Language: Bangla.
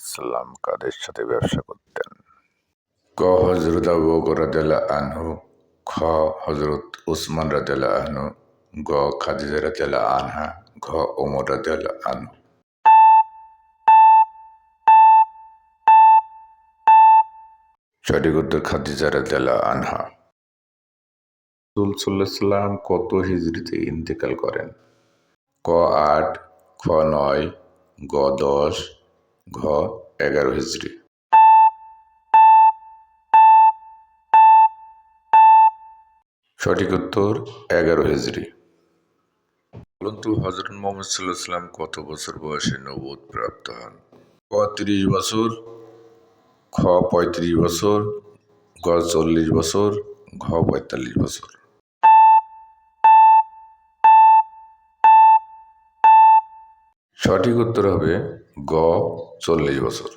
সাল্লাম কাদের সাথে ব্যবসা করতেন? ক হজরত আবু বকর আনহু, খ হজরত উসমান রাদিয়াল্লাহু আনহু, গ খাদিজা রাদিয়াল্লাহু আনহা, ঘ ওমর রাদিয়াল্লাহু আনহু। খাদিজা আনহা। কত হিজড়িতে ইন্তেকাল করেন? ক আট, খ নয়, গ দশ ঘ, এগারো হিজড়ি। সঠিক উত্তর, এগারো হিজড়ি। বলুন হজরত মোহাম্মদ সাল্লাহ সাল্লাম কত বছর বয়সে নবুদ প্রাপ্ত হন? ক তিরিশ বছর, খ পঁয়ত্রিশ বছর, গ চল্লিশ বছর, ঘ পঁয়তাল্লিশ বছর। সঠিক উত্তর হবে গ চল্লিশ বছর।